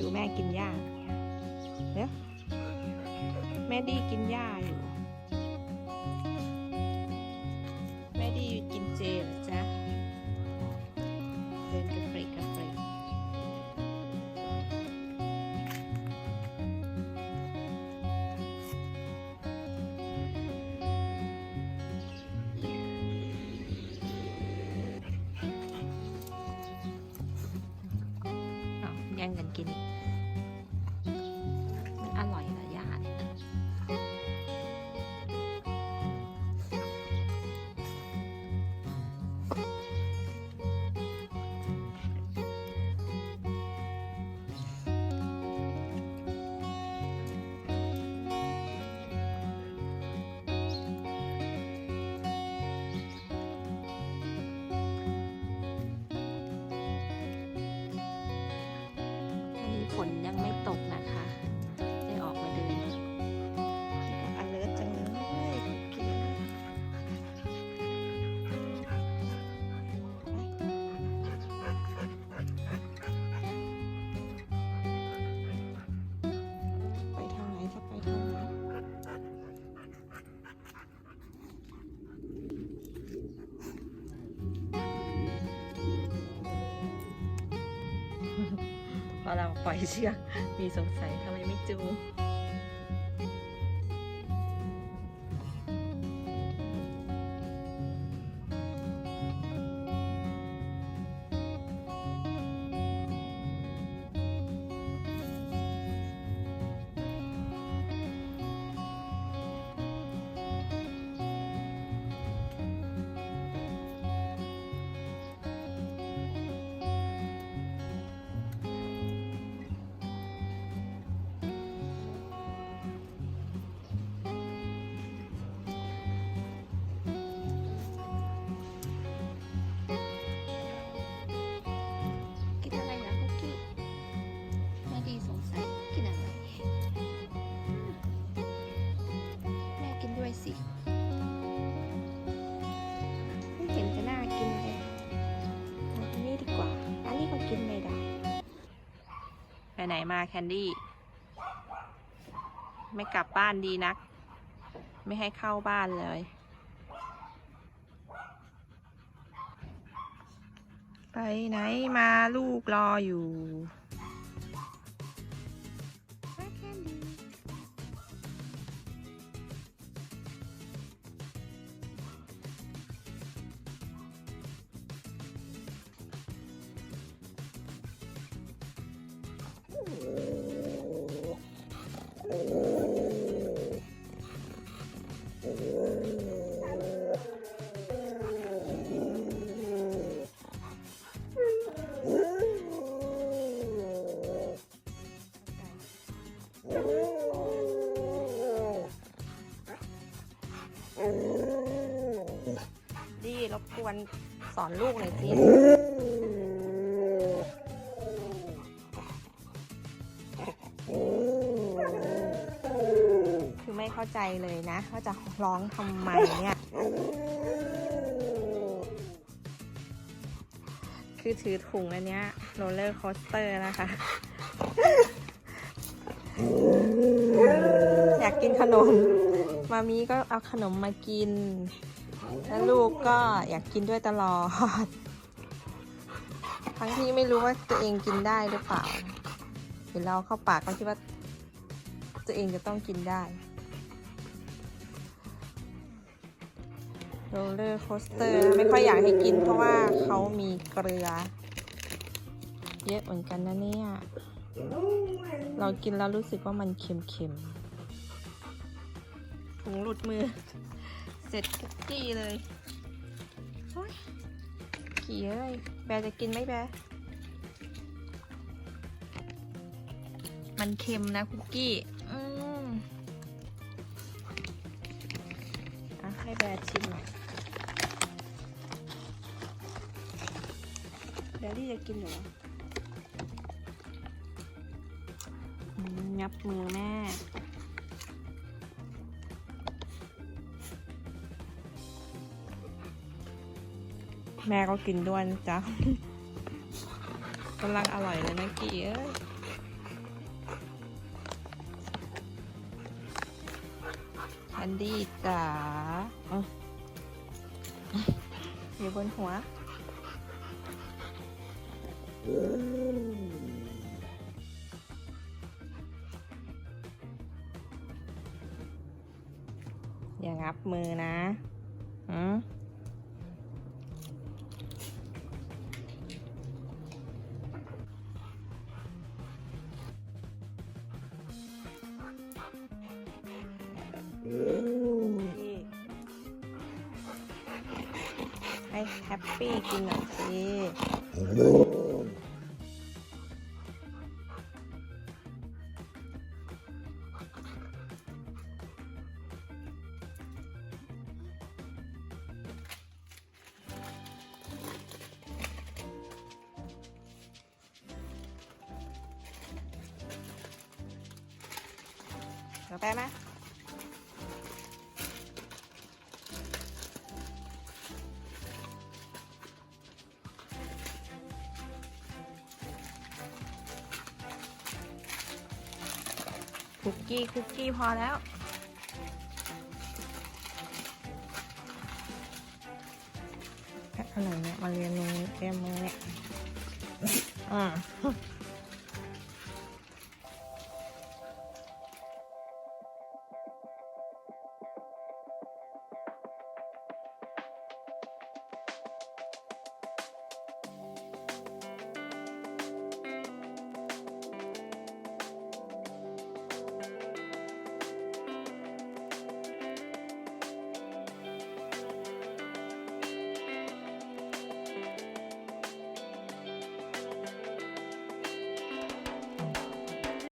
ดูแม่กินหญ้าเดี๋ยวแม่ดีกินหญ้าอยู่ งกันกินอีกมัน ฝนยังไม่ตก ปล่อยเชือกมีสงสัยทำไมไม่จูง ไหนมาแคนดี้ ไม่กลับบ้านดีนัก ไม่ให้เข้าบ้านเลย ไปไหนมาลูกรออยู่ ดีรบกวนสอนลูกหน่อยสิคือไม่เข้าใจเลยนะว่าจะร้องทำไมเนี่ย คือถือถุงอันเนี้ยโรลเลอร์คอสเตอร์นะคะ อยากกินขนม มามีก็เอาขนมมากิน แล้วลูกก็อยากกินด้วยตลอด ทั้งที่ไม่รู้ว่าตัวเองกินได้หรือเปล่าเห็นเราเข้าปากก็คิดว่าตัวเองจะต้องกินได้โรลเลอร์โคสเตอร์ไม่ค่อยอยากให้กินเพราะว่าเขามีเกลือ เยอะเหมือนกันนะเนี่ย เรากินแล้วรู้สึกว่ามันเค็มๆถุงหลุดมือ เสร็จคุกกี้เลยโอ๊ยขี่เอ้ยแบร์จะกินไหมแบร์มันเค็มนะคุกกี้ อืมอะให้แบร์ชิมหน่อยแบรี่จะกินเหรอับมือแม่แม่ก็กินด้วยนจ้ะกำลังอร่อยเลยนะกี้เอ้ยฮันดี้จ๋าอยู่บนหัว งับมือนะอืมให้แฮปปี้กินหน่อยสิ กาแฟไหมคุกกี้ คุกกี้พอแล้วอะไรเนี่ยมาเรียนมือเรียนมือเนี่ยอืม